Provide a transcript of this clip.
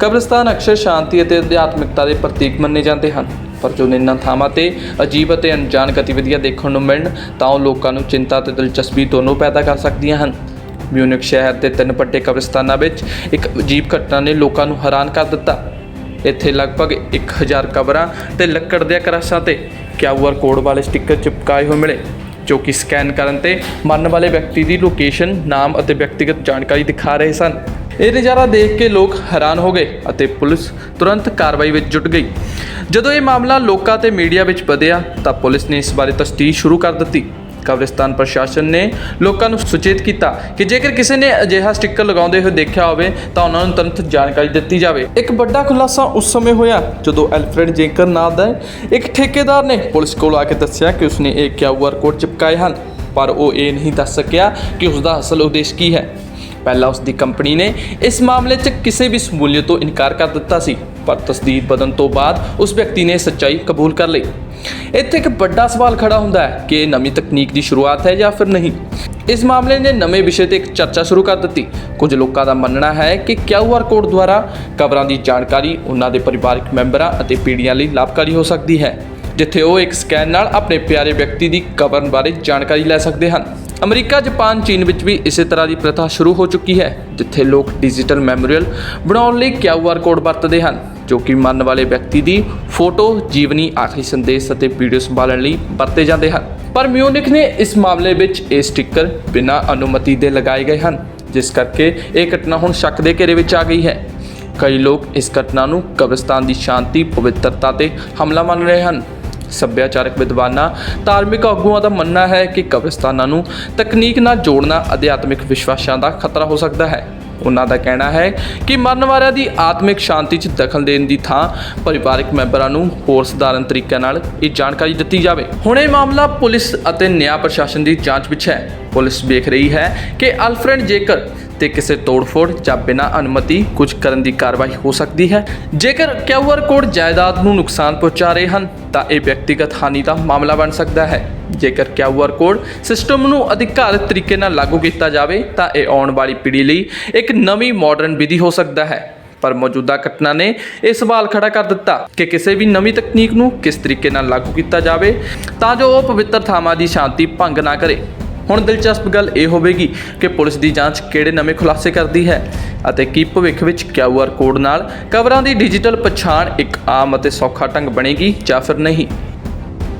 ਕਬਰਸਤਾਨ ਅਕਸਰ ਸ਼ਾਂਤੀ ਅਤੇ ਅਧਿਆਤਮਿਕਤਾ ਦੇ ਪ੍ਰਤੀਕ ਮੰਨੇ ਜਾਂਦੇ ਹਨ। ਪਰ ਜਦੋਂ ਇਨ੍ਹਾਂ ਥਾਵਾਂ ਤੇ ਅਜੀਬ ਅਤੇ ਅਣਜਾਣ ਗਤੀਵਿਧੀਆਂ ਦੇਖਣ ਨੂੰ ਮਿਲਣ, ਤਾਂ ਉਹ ਲੋਕਾਂ ਨੂੰ ਚਿੰਤਾ ਅਤੇ ਦਿਲਚਸਪੀ ਦੋਨੋਂ ਪੈਦਾ ਕਰ ਸਕਦੀਆਂ ਹਨ। ਮਿਊਨਿਕ ਸ਼ਹਿਰ ਦੇ ਤਿੰਨ ਵੱਡੇ ਕਬਰਸਤਾਨਾਂ ਵਿੱਚ ਇੱਕ ਅਜੀਬ ਘਟਨਾ ਨੇ ਲੋਕਾਂ ਨੂੰ ਹੈਰਾਨ ਕਰ ਦਿੱਤਾ। ਇੱਥੇ ਲਗਭਗ 1000 ਕਬਰਾਂ ਤੇ ਲੱਕੜ ਦੇ ਕਰਾਸਾਂ ਤੇ ਕਿਊਆਰ ਕੋਡ ਵਾਲੇ ਸਟicker ਚਿਪਕਾਏ ਹੋਏ ਮਿਲੇ, ਜੋ ਕਿ ਸਕੈਨ ਕਰਨ ਤੇ ਮਰਨ ਵਾਲੇ ਵਿਅਕਤੀ ਦੀ ਲੋਕੇਸ਼ਨ, ਨਾਮ ਅਤੇ ਵਿਅਕਤੀਗਤ ਜਾਣਕਾਰੀ ਦਿਖਾ ਰਹੇ ਸਨ। ਇਹ ਨਜ਼ਾਰਾ ਦੇਖ ਕੇ ਲੋਕ ਹੈਰਾਨ ਹੋ ਗਏ ਅਤੇ ਪੁਲਿਸ ਤੁਰੰਤ ਕਾਰਵਾਈ ਵਿੱਚ ਜੁਟ ਗਈ। ਜਦੋਂ ਇਹ ਮਾਮਲਾ ਲੋਕਾਂ ਤੇ ਮੀਡੀਆ ਵਿੱਚ ਵਧਿਆ ਤਾਂ ਪੁਲਿਸ ਨੇ ਇਸ ਬਾਰੇ ਤਸਦੀਕ ਸ਼ੁਰੂ ਕਰ ਦਿੱਤੀ। ਕਬਰਿਸਤਾਨ ਪ੍ਰਸ਼ਾਸਨ ਨੇ ਲੋਕਾਂ ਨੂੰ ਸੁਚੇਤ ਕੀਤਾ ਕਿ ਜੇਕਰ ਕਿਸੇ ਨੇ ਅਜਿਹਾ ਸਟicker ਲਗਾਉਂਦੇ ਹੋਏ ਦੇਖਿਆ ਹੋਵੇ ਤਾਂ ਉਹਨਾਂ ਨੂੰ ਤੁਰੰਤ ਜਾਣਕਾਰੀ ਦਿੱਤੀ ਜਾਵੇ। ਇੱਕ ਵੱਡਾ ਖੁਲਾਸਾ ਉਸ ਸਮੇਂ ਹੋਇਆ ਜਦੋਂ ਐਲਫਰੈਡ ਜੇਕਰ ਨਾਂ ਦਾ ਇੱਕ ਠੇਕੇਦਾਰ ਨੇ ਪੁਲਿਸ ਕੋਲ ਆ ਕੇ ਦੱਸਿਆ ਕਿ ਉਸਨੇ ਇਹ ਕਿਊਆਰ ਕੋਡ ਚਿਪਕਾਏ ਹਨ, ਪਰ ਉਹ ਇਹ ਨਹੀਂ ਦੱਸ ਸਕਿਆ ਕਿ ਉਸ ਦਾ ਅਸਲ ਉਦੇਸ਼ ਕੀ ਹੈ। ਪਹਿਲਾਂ ਉਸ ਦੀ ਕੰਪਨੀ ਨੇ ਇਸ ਮਾਮਲੇ 'ਚ ਕਿਸੇ ਵੀ ਸਮੂਲੀਅਤ ਤੋਂ ਇਨਕਾਰ ਕਰ ਦਿੱਤਾ ਸੀ, ਪਰ ਤਸਦੀਕ ਬਦਨ ਤੋਂ ਬਾਅਦ ਉਸ ਵਿਅਕਤੀ ਨੇ ਸੱਚਾਈ ਕਬੂਲ ਕਰ ਲਈ। ਇੱਥੇ ਇੱਕ ਵੱਡਾ ਸਵਾਲ ਖੜਾ ਹੁੰਦਾ ਹੈ ਕਿ ਇਹ ਨਵੀਂ ਤਕਨੀਕ ਦੀ ਸ਼ੁਰੂਆਤ ਹੈ ਜਾਂ ਫਿਰ ਨਹੀਂ? ਇਸ ਮਾਮਲੇ ਨੇ ਨਵੇਂ ਵਿਸ਼ੇ ਤੇ ਇੱਕ ਚਰਚਾ ਸ਼ੁਰੂ ਕਰ ਦਿੱਤੀ। ਕੁਝ ਲੋਕਾਂ ਦਾ ਮੰਨਣਾ ਹੈ ਕਿ ਕਿਊਆਰ ਕੋਡ ਦੁਆਰਾ ਕਬਰਾਂ ਦੀ ਜਾਣਕਾਰੀ ਉਹਨਾਂ ਦੇ ਪਰਿਵਾਰਕ ਮੈਂਬਰਾਂ ਅਤੇ ਪੀੜ੍ਹੀਆਂ ਲਈ ਲਾਭਕਾਰੀ ਹੋ ਸਕਦੀ ਹੈ, ਜਿੱਥੇ ਉਹ ਇੱਕ ਸਕੈਨ ਨਾਲ ਆਪਣੇ ਪਿਆਰੇ ਵਿਅਕਤੀ ਦੀ ਕਬਰ ਬਾਰੇ ਜਾਣਕਾਰੀ ਲੈ ਸਕਦੇ ਹਨ। ਅਮਰੀਕਾ, ਜਾਪਾਨ, ਚੀਨ ਵਿੱਚ ਵੀ ਇਸੇ ਤਰ੍ਹਾਂ ਦੀ ਪ੍ਰਥਾ ਸ਼ੁਰੂ ਹੋ ਚੁੱਕੀ ਹੈ, ਜਿੱਥੇ ਲੋਕ ਡਿਜੀਟਲ ਮੈਮੋਰੀਅਲ ਬਣਾਉਣ ਲਈ ਕਿਊਆਰ ਕੋਡ ਵਰਤਦੇ ਹਨ, ਜੋ ਕਿ ਮਰਨ ਵਾਲੇ ਵਿਅਕਤੀ ਦੀ ਫੋਟੋ, ਜੀਵਨੀ, ਆਖਰੀ ਸੰਦੇਸ਼ ਅਤੇ ਵੀਡੀਓ ਸੰਭਾਲਣ ਲਈ ਵਰਤੇ ਜਾਂਦੇ ਹਨ। ਪਰ ਮਿਊਨਿਕ ਨੇ ਇਸ ਮਾਮਲੇ ਵਿੱਚ ਇਹ ਸਟicker ਬਿਨਾਂ ਅਨੁਮਤੀ ਦੇ ਲਗਾਏ ਗਏ ਹਨ, ਜਿਸ ਕਰਕੇ ਇਹ ਘਟਨਾ ਹੁਣ ਸ਼ੱਕ ਦੇ ਘੇਰੇ ਵਿੱਚ ਆ ਗਈ ਹੈ। ਕਈ ਲੋਕ ਇਸ ਘਟਨਾ ਨੂੰ ਕਬਰਸਤਾਨ ਦੀ ਸ਼ਾਂਤੀ, ਪਵਿੱਤਰਤਾ ਤੇ ਹਮਲਾ ਮੰਨ ਰਹੇ ਹਨ। ਸੱਭਿਆਚਾਰਕ ਵਿਦਵਾਨਾਂ ਧਾਰਮਿਕ ਆਗੂਆਂ ਦਾ ਮੰਨਣਾ ਹੈ ਕਿ ਕਬਰਸਤਾਨਾਂ ਨੂੰ ਤਕਨੀਕ ਨਾਲ ਜੋੜਨਾ ਅਧਿਆਤਮਿਕ ਵਿਸ਼ਵਾਸਾਂ ਦਾ ਖਤਰਾ ਹੋ ਸਕਦਾ ਹੈ। ਉਹਨਾਂ ਦਾ ਕਹਿਣਾ ਹੈ ਕਿ ਮਰਨ ਵਾਲਿਆਂ ਦੀ ਆਤਮਿਕ ਸ਼ਾਂਤੀ 'ਚ ਦਖਲ ਦੇਣ ਦੀ ਥਾਂ ਪਰਿਵਾਰਕ ਮੈਂਬਰਾਂ ਨੂੰ ਹੋਰ ਸਧਾਰਨ ਤਰੀਕੇ ਨਾਲ ਇਹ ਜਾਣਕਾਰੀ ਦਿੱਤੀ ਜਾਵੇ। ਹੁਣ ਇਹ ਮਾਮਲਾ ਪੁਲਿਸ ਅਤੇ ਨਿਆਂ ਪ੍ਰਸ਼ਾਸਨ ਦੀ ਜਾਂਚ ਵਿੱਚ ਹੈ। ਪੁਲਿਸ ਵੇਖ ਰਹੀ ਹੈ ਕਿ ਅਲਫਰੈਂਡ ਜੇਕਰ ਤੇ ਕਿਸੇ ਤੋੜਫੋੜ ਜਾਂ ਬਿਨਾਂ ਅਨੁਮਤੀ ਕੁਝ ਕਰਨ ਦੀ ਕਾਰਵਾਈ ਹੋ ਸਕਦੀ ਹੈ। ਜੇਕਰ ਕਿਊਆਰ ਕੋਡ ਜਾਇਦਾਦ ਨੂੰ ਨੁਕਸਾਨ ਪਹੁੰਚਾ ਰਹੇ ਹਨ, ਤਾਂ ਇਹ ਵਿਅਕਤੀਗਤ ਹਾਨੀ ਦਾ ਮਾਮਲਾ ਬਣ ਸਕਦਾ ਹੈ। ਜੇਕਰ ਕਿਊਆਰ ਕੋਡ ਸਿਸਟਮ ਨੂੰ ਅਧਿਕਾਰਤ ਤਰੀਕੇ ਨਾਲ ਲਾਗੂ ਕੀਤਾ ਜਾਵੇ, ਤਾਂ ਇਹ ਆਉਣ ਵਾਲੀ ਪੀੜ੍ਹੀ ਲਈ ਇੱਕ ਨਵੀਂ ਮਾਡਰਨ ਵਿਧੀ ਹੋ ਸਕਦਾ ਹੈ। ਪਰ ਮੌਜੂਦਾ ਘਟਨਾ ਨੇ ਇਹ ਸਵਾਲ ਖੜਾ ਕਰ ਦਿੱਤਾ ਕਿ ਕਿਸੇ ਵੀ ਨਵੀਂ ਤਕਨੀਕ ਨੂੰ ਕਿਸ ਤਰੀਕੇ ਨਾਲ ਲਾਗੂ ਕੀਤਾ ਜਾਵੇ, ਤਾਂ ਜੋ ਉਹ ਪਵਿੱਤਰ ਥਾਵਾਂ ਦੀ ਸ਼ਾਂਤੀ ਭੰਗ ਨਾ ਕਰੇ। ਹੁਣ ਦਿਲਚਸਪ ਗੱਲ ਇਹ ਹੋਵੇਗੀ ਕਿ ਪੁਲਿਸ ਦੀ ਜਾਂਚ ਕਿਹੜੇ ਨਵੇਂ ਖੁਲਾਸੇ ਕਰਦੀ ਹੈ ਅਤੇ ਕੀ ਭਵਿੱਖ ਵਿੱਚ ਕਿਊਆਰ ਕੋਡ ਨਾਲ ਕਵਰਾਂ ਦੀ ਡਿਜੀਟਲ ਪਛਾਣ ਇੱਕ ਆਮ ਅਤੇ ਸੌਖਾ ਢੰਗ ਬਣੇਗੀ ਜਾਂ ਫਿਰ ਨਹੀਂ।